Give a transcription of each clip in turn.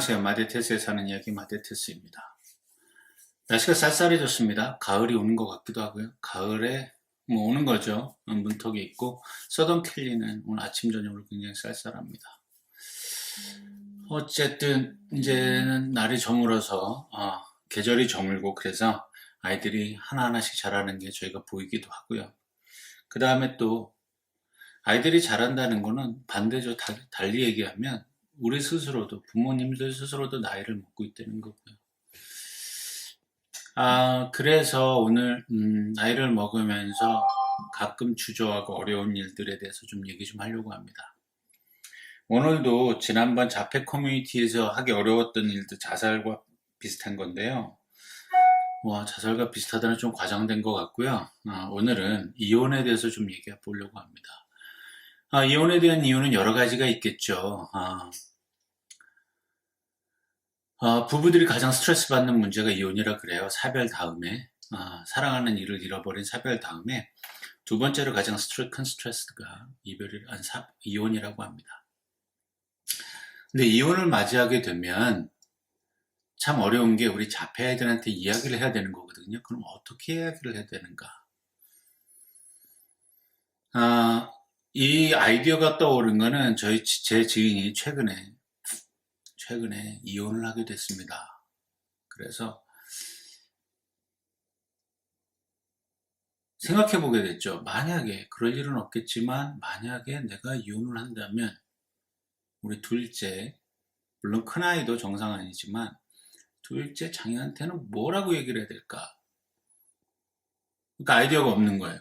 안녕하세요. 마데테스에 사는 이야기 마데테스입니다. 날씨가 쌀쌀해졌습니다. 가을이 오는 것 같기도 하고요. 가을에 뭐 오는 거죠. 문턱이 있고 서던 캘리는 오늘 아침 저녁으로 굉장히 쌀쌀합니다. 어쨌든 이제는 날이 저물어서 어, 계절이 저물고 그래서 아이들이 하나하나씩 자라는 게 저희가 보이기도 하고요. 그 다음에 또 아이들이 자란다는 거는 반대죠. 달- 달리 얘기하면 우리 스스로도 부모님들 스스로도 나이를 먹고 있다는 거고요. 아 그래서 오늘 음, 나이를 먹으면서 가끔 주저하고 어려운 일들에 대해서 좀 얘기 좀 하려고 합니다. 오늘도 지난번 자폐 커뮤니티에서 하기 어려웠던 일도 자살과 비슷한 건데요. 와 자살과 비슷하다는 좀 과장된 것 같고요. 아, 오늘은 이혼에 대해서 좀 얘기해 보려고 합니다. 아, 이혼에 대한 이유는 여러 가지가 있겠죠. 아, 아, 부부들이 가장 스트레스 받는 문제가 이혼이라 그래요. 사별 다음에. 아, 사랑하는 이를 잃어버린 사별 다음에 두 번째로 가장 큰 스트레스가 이별이, 아니, 사- 이혼이라고 합니다. 근데 이혼을 맞이하게 되면 참 어려운 게 우리 자폐 아이들한테 이야기를 해야 되는 거거든요. 그럼 어떻게 이야기를 해야 되는가? 아, 이 아이디어가 떠오른 거는 저희, 지- 제 지인이 최근에 최근에 이혼을 하게 됐습니다. 그래서 생각해 보게 됐죠. 만약에 그럴 일은 없겠지만 만약에 내가 이혼을 한다면 우리 둘째 물론 큰 아이도 정상 아니지만 둘째 장애한테는 뭐라고 얘기를 해야 될까? 그러니까 아이디어가 없는 거예요.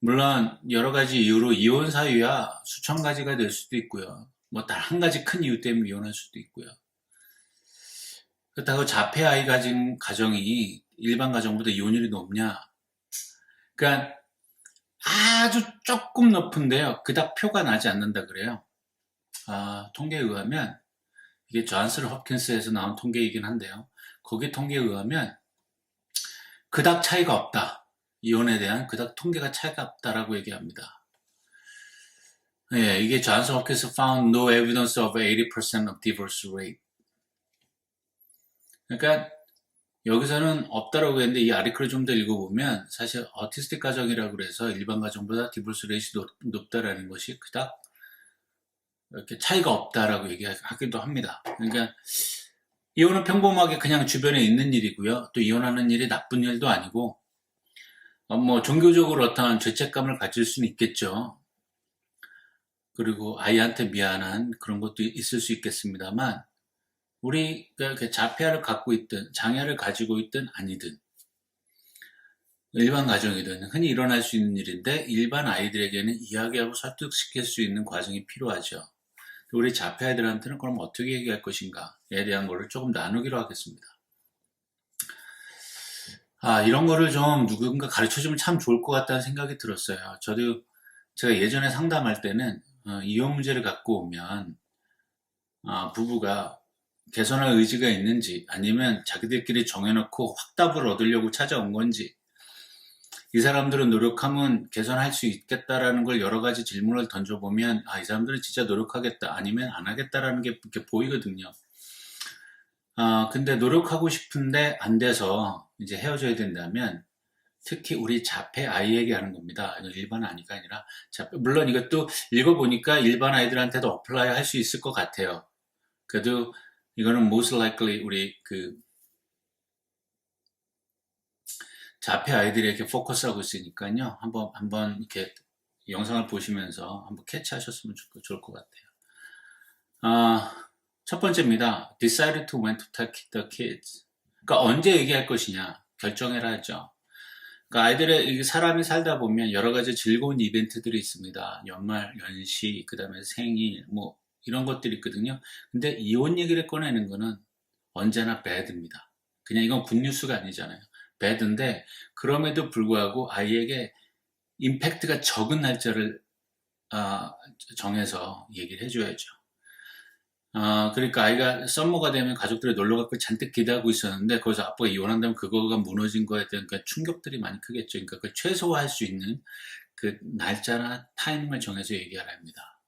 물론 여러 가지 이유로 이혼 사유야 수천 가지가 될 수도 있고요. 뭐 단 한 가지 큰 이유 때문에 이혼할 수도 있고요. 그렇다고 자폐 아이 가진 가정이 일반 가정보다 이혼율이 높냐? 그러니까 아주 조금 높은데요. 그닥 표가 나지 않는다 그래요. 아, 통계에 의하면 이게 존스 홉킨스에서 나온 통계이긴 한데요. 거기 통계에 의하면 그닥 차이가 없다. 이혼에 대한 그닥 통계가 차이가 없다라고 얘기합니다. 예, 이게 존스 홉킨스 found no evidence of 80% of divorce rate. 그러니까 여기서는 없다라고 했는데 이 아리클을 좀 더 읽어보면 사실 어티스틱 가정이라고 그래서 일반 가정보다 디볼스 레이시 높, 다라는 것이 그닥 이렇게 차이가 없다라고 얘기하기도 합니다. 그러니까 이혼은 평범하게 그냥 주변에 있는 일이고요. 또 이혼하는 일이 나쁜 일도 아니고 어, 뭐 종교적으로 어떠한 죄책감을 가질 수는 있겠죠. 그리고 아이한테 미안한 그런 것도 있을 수 있겠습니다만 우리가 그 자폐아를 갖고 있든 장애를 가지고 있든 아니든 일반 가정이든 흔히 일어날 수 있는 일인데 일반 아이들에게는 이야기하고 설득시킬 수 있는 과정이 필요하죠. 우리 자폐 아이들한테는 그럼 어떻게 얘기할 것인가에 대한 거를 조금 나누기로 하겠습니다. 아, 이런 거를 좀 누군가 가르쳐 주면 참 좋을 것 같다는 생각이 들었어요. 저도 제가 예전에 상담할 때는 어, 이혼 문제를 갖고 오면 아, 부부가 개선할 의지가 있는지 아니면 자기들끼리 정해놓고 확답을 얻으려고 찾아온 건지 이 사람들은 노력하면 개선할 수 있겠다라는 걸 여러 가지 질문을 던져보면 아, 이 사람들은 진짜 노력하겠다 아니면 안 하겠다라는 게 이렇게 보이거든요. 아, 근데 노력하고 싶은데 안 돼서 이제 헤어져야 된다면 특히 우리 자폐 아이에게 하는 겁니다. 일반 아이가 아니라 자폐, 물론 이것도 읽어보니까 일반 아이들한테도 어플라이 할 수 있을 것 같아요. 그래도 이거는 most likely 우리 그 자폐 아이들에게 포커스하고 있으니까요. 한번 한번 이렇게 영상을 보시면서 한번 캐치하셨으면 좋- 좋을 것 같아요. 아, 첫 번째입니다. Decide to when to take the kids. 그러니까 언제 얘기할 것이냐 결정해라 하죠. 그러니까 아이들의 이 사람이 살다 보면 여러 가지 즐거운 이벤트들이 있습니다. 연말, 연시, 그 다음에 생일, 뭐 이런 것들이 있거든요. 근데 이혼 얘기를 꺼내는 거는 언제나 배드입니다. 그냥 이건 굿뉴스가 아니잖아요. 배드인데 그럼에도 불구하고 아이에게 임팩트가 적은 날짜를 아, 정해서 얘기를 해줘야죠. 아, 그러니까 아이가 썸머가 되면 가족들이 놀러 가고 잔뜩 기대하고 있었는데 거기서 아빠가 이혼한다면 그거가 무너진 거에 대한 그 충격들이 많이 크겠죠. 그러니까 그 최소화할 수 있는 그 날짜나 타이밍을 정해서 얘기하라 합니다.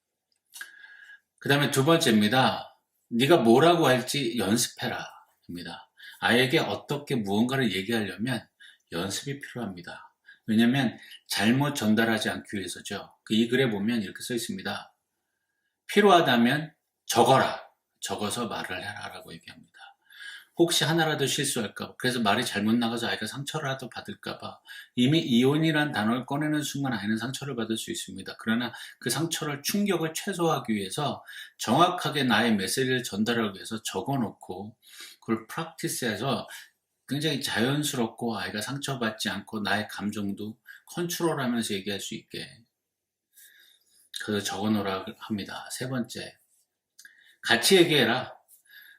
그 다음에 두 번째입니다. 네가 뭐라고 할지 연습해라. 입니다. 아이에게 어떻게 무언가를 얘기하려면 연습이 필요합니다. 왜냐하면 잘못 전달하지 않기 위해서죠. 그 이 글에 보면 이렇게 써 있습니다. 필요하다면 적어라. 적어서 말을 해라라고 얘기합니다. 혹시 하나라도 실수할까 그래서 말이 잘못 나가서 아이가 상처라도 받을까 봐 이미 이혼이란 단어를 꺼내는 순간 아이는 상처를 받을 수 있습니다. 그러나 그 상처를 충격을 최소화하기 위해서 정확하게 나의 메시지를 전달하기 위해서 적어놓고 그걸 프랙티스해서 굉장히 자연스럽고 아이가 상처받지 않고 나의 감정도 컨트롤하면서 얘기할 수 있게 그래서 적어놓으라 합니다. 세 번째, 같이 얘기해라.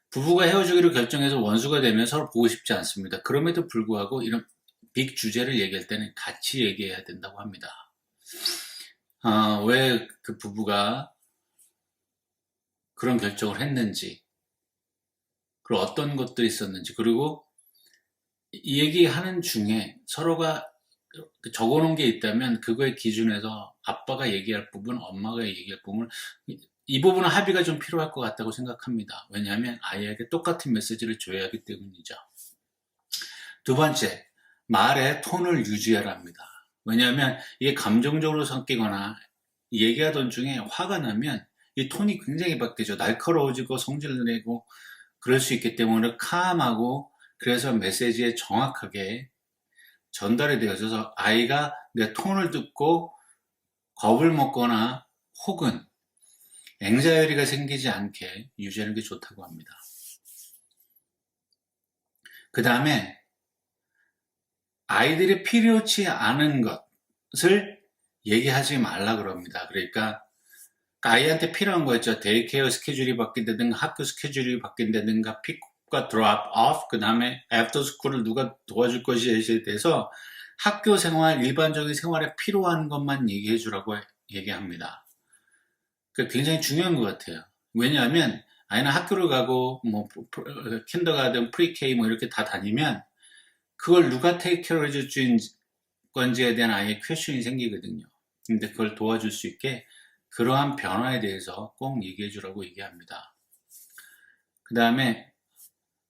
부부가 헤어지기로 결정해서 원수가 되면 서로 보고 싶지 않습니다. 그럼에도 불구하고 이런 빅 주제를 얘기할 때는 같이 얘기해야 된다고 합니다. 아, 왜 그 부부가 그런 결정을 했는지, 그리고 어떤 것들이 있었는지, 그리고 이 얘기하는 중에 서로가 적어놓은 게 있다면 그거의 기준에서 아빠가 얘기할 부분, 엄마가 얘기할 부분을 이 부분은 합의가 좀 필요할 것 같다고 생각합니다. 왜냐하면 아이에게 똑같은 메시지를 줘야 하기 때문이죠. 두 번째, 말의 톤을 유지하라 합니다. 왜냐하면 이게 감정적으로 섞이거나 얘기하던 중에 화가 나면 이 톤이 굉장히 바뀌죠. 날카로워지고 성질을 내고 그럴 수 있기 때문에 캄하고 그래서 메시지에 정확하게 전달이 되어져서 아이가 내 톤을 듣고 겁을 먹거나 혹은 앵자열이가 생기지 않게 유지하는 게 좋다고 합니다. 그 다음에 아이들이 필요치 않은 것을 얘기하지 말라 그럽니다. 그러니까 아이한테 필요한 거 있죠. 데이케어 스케줄이 바뀐다든가 학교 스케줄이 바뀐다든가 픽과 드롭 오프 그 다음에 애프터 스쿨을 누가 도와줄 것이에 대해서 학교 생활 일반적인 생활에 필요한 것만 얘기해 주라고 얘기합니다. 그 굉장히 중요한 것 같아요. 왜냐하면 아이는 학교를 가고 뭐 킨더가든 프리케이 뭐 이렇게 다 다니면 그걸 누가 테이크케어 해줄 건지에 대한 아이의 퀘션이 생기거든요. 근데 그걸 도와줄 수 있게 그러한 변화에 대해서 꼭 얘기해 주라고 얘기합니다. 그 다음에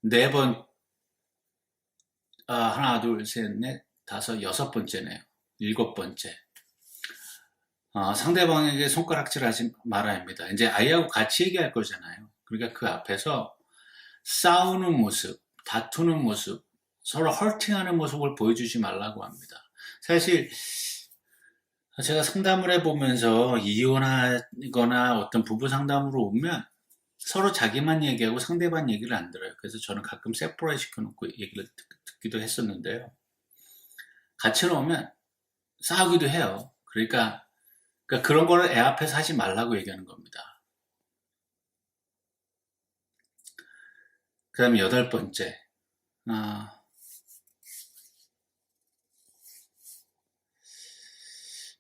네 번, 아, 하나, 둘, 셋, 넷, 다섯, 여섯 번째네요. 일곱 번째. 어, 상대방에게 손가락질 하지 말아야 합니다. 이제 아이하고 같이 얘기할 거잖아요. 그러니까 그 앞에서 싸우는 모습, 다투는 모습, 서로 헐팅하는 모습을 보여주지 말라고 합니다. 사실 제가 상담을 해보면서 이혼하거나 어떤 부부 상담으로 오면 서로 자기만 얘기하고 상대방 얘기를 안 들어요. 그래서 저는 가끔 세포레 시켜놓고 얘기를 듣, 기도 했었는데요. 같이 놓으면 싸우기도 해요. 그러니까 그러니까 그런 거를 애 앞에서 하지 말라고 얘기하는 겁니다. 그 다음에 여덟 번째. 아,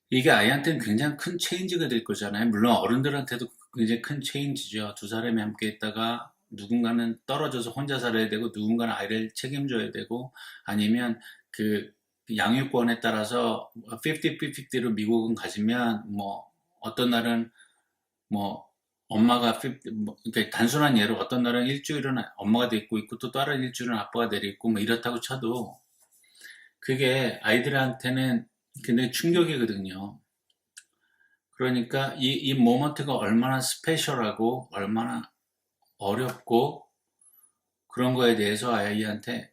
이게 아이한테는 굉장히 큰 체인지가 될 거잖아요. 물론 어른들한테도 굉장히 큰 체인지죠. 두 사람이 함께 있다가 누군가는 떨어져서 혼자 살아야 되고 누군가는 아이를 책임져야 되고 아니면 그 양육권에 따라서 50-50로 미국은 가지면 뭐 어떤 날은 뭐 엄마가 50, 뭐 그러니까 단순한 예로 어떤 날은 일주일은 엄마가 데리고 있고 또 다른 일주일은 아빠가 데리고 뭐 이렇다고 쳐도 그게 아이들한테는 굉장히 충격이거든요. 그러니까 이, 이 모먼트가 얼마나 스페셜하고 얼마나 어렵고 그런 거에 대해서 아이한테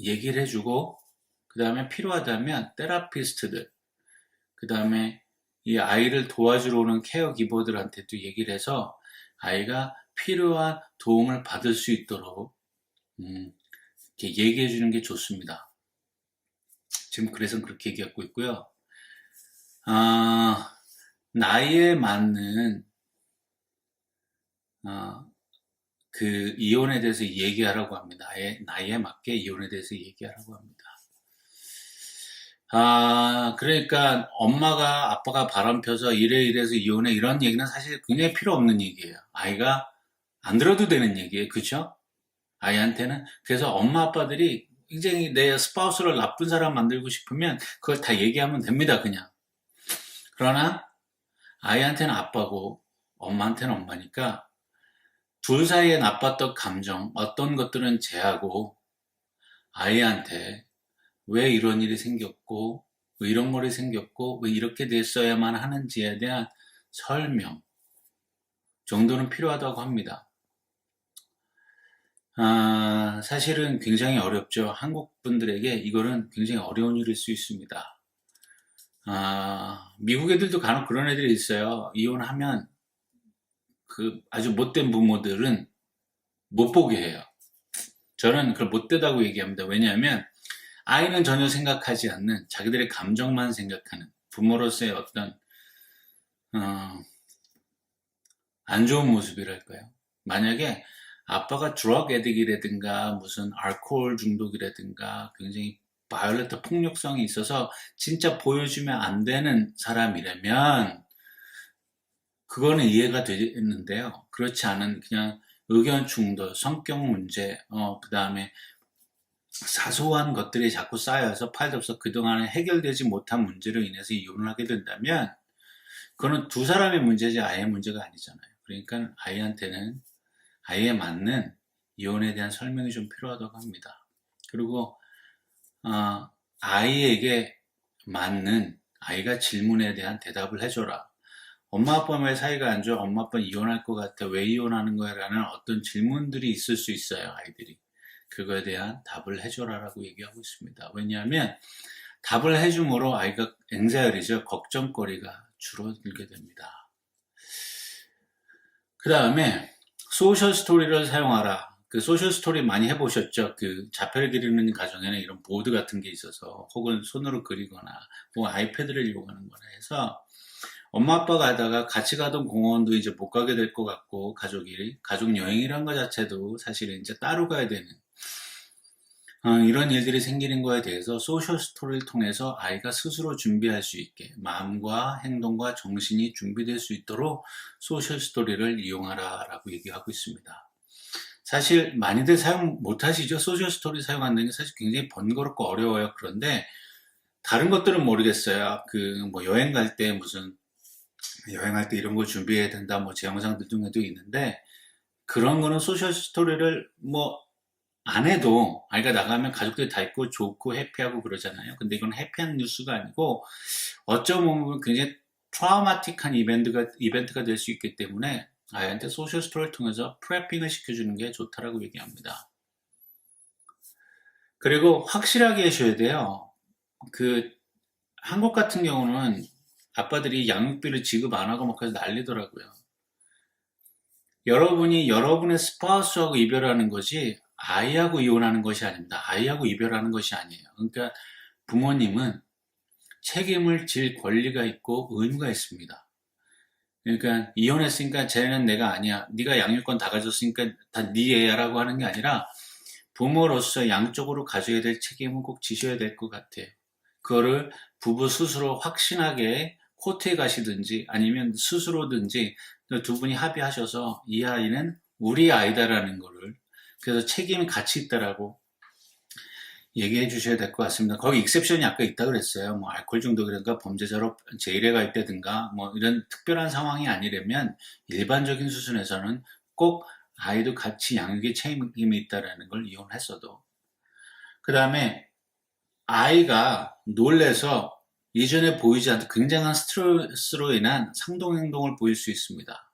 얘기를 해주고 그 다음에 필요하다면 테라피스트들, 그 다음에 이 아이를 도와주러 오는 케어 기버들한테도 얘기를 해서 아이가 필요한 도움을 받을 수 있도록 음, 이렇게 얘기해 주는 게 좋습니다. 지금 그래서 그렇게 얘기하고 있고요. 아, 나이에 맞는 아, 그 이혼에 대해서 얘기하라고 합니다. 나이에, 맞게 이혼에 대해서 얘기하라고 합니다. 아, 그러니까 엄마가 아빠가 바람 펴서 이래 이래서 이혼해 이런 얘기는 사실 굉장히 필요 없는 얘기예요. 아이가 안 들어도 되는 얘기예요. 그쵸? 아이한테는. 그래서 엄마 아빠들이 굉장히 내 스파우스를 나쁜 사람 만들고 싶으면 그걸 다 얘기하면 됩니다. 그냥. 그러나 아이한테는 아빠고 엄마한테는 엄마니까 둘 사이에 나빴던 감정, 어떤 것들은 제하고 아이한테 왜 이런 일이 생겼고, 왜 이런 일이 생겼고, 왜 이렇게 됐어야만 하는지에 대한 설명 정도는 필요하다고 합니다. 아, 사실은 굉장히 어렵죠. 한국 분들에게 이거는 굉장히 어려운 일일 수 있습니다. 아, 미국 애들도 간혹 그런 애들이 있어요. 이혼하면 그 아주 못된 부모들은 못 보게 해요. 저는 그걸 못되다고 얘기합니다. 왜냐하면 아이는 전혀 생각하지 않는 자기들의 감정만 생각하는 부모로서의 어떤 어, 안 좋은 모습이랄까요? 만약에 아빠가 드럭 애딕이라든가 무슨 알코올 중독이라든가 굉장히 바이올레트 폭력성이 있어서 진짜 보여주면 안 되는 사람이라면 그거는 이해가 되는데요. 그렇지 않은 그냥 의견 충돌, 성격 문제, 어, 그 다음에 사소한 것들이 자꾸 쌓여서 팔도 그동안에 해결되지 못한 문제로 인해서 이혼을 하게 된다면 그거는 두 사람의 문제지 아이의 문제가 아니잖아요. 그러니까 아이한테는 아이에 맞는 이혼에 대한 설명이 좀 필요하다고 합니다. 그리고 어, 아이에게 맞는 아이가 질문에 대한 대답을 해줘라. 엄마 아빠의 사이가 안 좋아 엄마 아빠 이혼할 것 같아 왜 이혼하는 거야 라는 어떤 질문들이 있을 수 있어요 아이들이 그거에 대한 답을 해줘라라고 얘기하고 있습니다. 왜냐하면 답을 해줌으로 아이가 앵자열이죠 걱정거리가 줄어들게 됩니다. 그 다음에 소셜 스토리를 사용하라. 그 소셜 스토리 많이 해보셨죠? 그 자폐를 기르는 가정에는 이런 보드 같은 게 있어서 혹은 손으로 그리거나 뭐 아이패드를 이용하는 거나 해서 엄마 아빠가 하다가 같이 가던 공원도 이제 못 가게 될 것 같고 가족이 가족 여행이란 것 자체도 사실은 이제 따로 가야 되는 어, 이런 일들이 생기는 거에 대해서 소셜 스토리를 통해서 아이가 스스로 준비할 수 있게 마음과 행동과 정신이 준비될 수 있도록 소셜 스토리를 이용하라 라고 얘기하고 있습니다. 사실 많이들 사용 못 하시죠. 소셜 스토리 사용하는 게 사실 굉장히 번거롭고 어려워요. 그런데 다른 것들은 모르겠어요. 그 뭐 여행 갈 때 무슨 여행할 때 이런 거 준비해야 된다. 뭐 제 영상들 중에도 있는데 그런 거는 소셜 스토리를 뭐 안 해도 아이가 나가면 가족들이 다 있고 좋고 해피하고 그러잖아요. 근데 이건 해피한 뉴스가 아니고 어쩌면 굉장히 트라우마틱한 이벤트가 이벤트가 될 수 있기 때문에 아이한테 소셜 스토리를 통해서 프레핑을 시켜주는 게 좋다라고 얘기합니다. 그리고 확실하게 하셔야 돼요. 그 한국 같은 경우는 아빠들이 양육비를 지급 안 하고 막 해서 난리더라고요. 여러분이 여러분의 스파우스하고 이별하는 것이 아이하고 이혼하는 것이 아닙니다. 아이하고 이별하는 것이 아니에요. 그러니까 부모님은 책임을 질 권리가 있고 의무가 있습니다. 그러니까 이혼했으니까 쟤는 내가 아니야. 네가 양육권 다 가졌으니까 다 네 애야라고 하는 게 아니라 부모로서 양쪽으로 가져야 될 책임은 꼭 지셔야 될 것 같아요. 그거를 부부 스스로 확신하게 코트에 가시든지 아니면 스스로든지 두 분이 합의하셔서 이 아이는 우리 아이다라는 거를 그래서 책임이 같이 있다라고 얘기해 주셔야 될 것 같습니다. 거기 익셉션이 아까 있다 그랬어요. 뭐 알코올 중독이든가 범죄자로 제일에 가 있다든가 뭐 이런 특별한 상황이 아니라면 일반적인 수준에서는 꼭 아이도 같이 양육의 책임이 있다라는 걸 이용했어도 그 다음에 아이가 놀래서 이전에 보이지 않던 굉장한 스트레스로 인한 상동 행동을 보일 수 있습니다.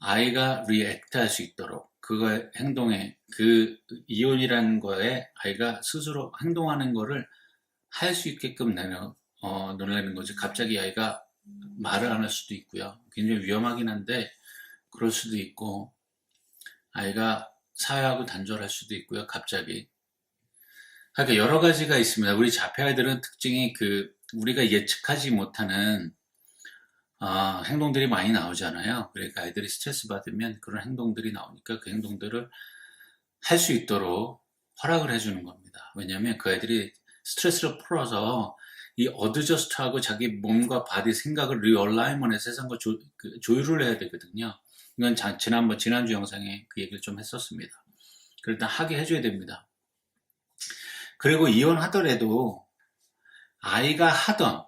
아이가 리액트 할 수 있도록 그거의 행동에 그 이혼이라는 거에 아이가 스스로 행동하는 거를 할 수 있게끔 내려 어, 놀라는 거죠. 갑자기 아이가 말을 안 할 수도 있고요. 굉장히 위험하긴 한데 그럴 수도 있고 아이가 사회하고 단절할 수도 있고요. 갑자기 그러니까 여러 가지가 있습니다. 우리 자폐 아이들은 특징이 그 우리가 예측하지 못하는 어, 행동들이 많이 나오잖아요. 그러니까 아이들이 스트레스 받으면 그런 행동들이 나오니까 그 행동들을 할 수 있도록 허락을 해주는 겁니다. 왜냐하면 그 아이들이 스트레스를 풀어서 이 어드저스트하고 자기 몸과 바디 생각을 리얼라이먼해서 세상과 조, 그 조율을 해야 되거든요. 이건 자, 지난번 지난주 영상에 그 얘기를 좀 했었습니다. 그럴 하게 해줘야 됩니다. 그리고 이혼하더라도 아이가 하던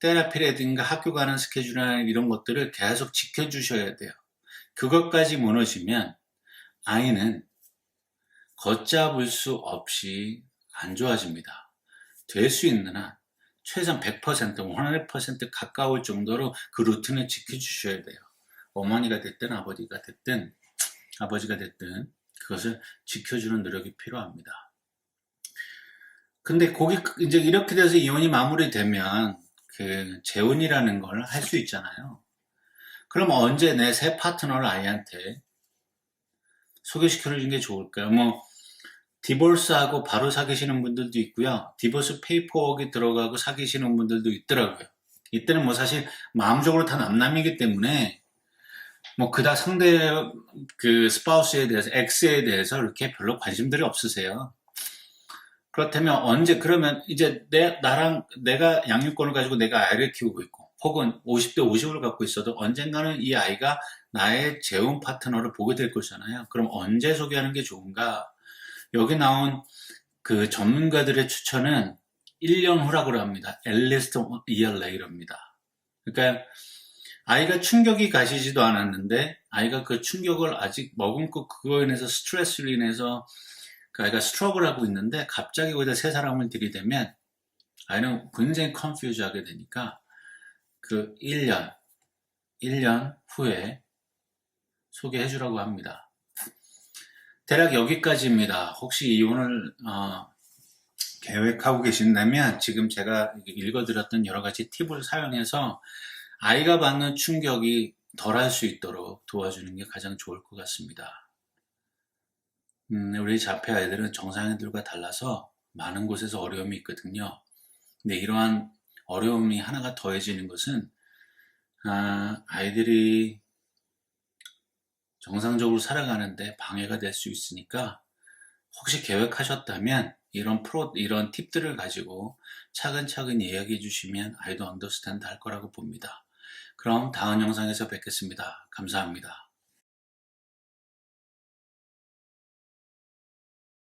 테라피라든가 학교 가는 스케줄이나 이런 것들을 계속 지켜주셔야 돼요. 그것까지 무너지면 아이는 걷잡을 수 없이 안 좋아집니다. 될 수 있는 한 최소한 100%, 100% 가까울 정도로 그 루틴을 지켜주셔야 돼요. 어머니가 됐든 아버지가 됐든 아버지가 됐든 그것을 지켜주는 노력이 필요합니다. 근데 거기 이제 이렇게 돼서 이혼이 마무리되면 그 재혼이라는 걸 할 수 있잖아요. 그럼 언제 내 새 파트너를 아이한테 소개시켜 주는 게 좋을까요? 뭐 디볼스하고 바로 사귀시는 분들도 있고요. 디볼스 페이퍼웍이 들어가고 사귀시는 분들도 있더라고요. 이때는 뭐 사실 마음적으로 다 남남이기 때문에 뭐 그다 상대 그 스파우스에 대해서 엑스에 대해서 이렇게 별로 관심들이 없으세요. 그렇다면 언제 그러면 이제 내 나랑 내가 양육권을 가지고 내가 아이를 키우고 있고 혹은 50대 50을 갖고 있어도 언젠가는 이 아이가 나의 재혼 파트너를 보게 될 거잖아요. 그럼 언제 소개하는 게 좋은가? 여기 나온 그 전문가들의 추천은 1년 후라고 합니다. year later입니다. 그러니까 아이가 충격이 가시지도 않았는데 아이가 그 충격을 아직 머금고 그거에 인해서 스트레스로 인해서 그 아이가 스트럭을 하고 있는데 갑자기 거기다 세 사람을 들이대면 아이는 굉장히 컨퓨즈 하게 되니까 그 1년, 1년 후에 소개해 주라고 합니다. 대략 여기까지입니다. 혹시 이혼을 어, 계획하고 계신다면 지금 제가 읽어드렸던 여러 가지 팁을 사용해서 아이가 받는 충격이 덜 할 수 있도록 도와주는 게 가장 좋을 것 같습니다. 음, 우리 자폐 아이들은 정상인들과 달라서 많은 곳에서 어려움이 있거든요. 근데 이러한 어려움이 하나가 더해지는 것은 아, 아이들이 정상적으로 살아가는데 방해가 될 수 있으니까 혹시 계획하셨다면 이런 프로 이런 팁들을 가지고 차근차근 이야기해 주시면 아이도 언더스탠드 할 거라고 봅니다. 그럼 다음 영상에서 뵙겠습니다. 감사합니다.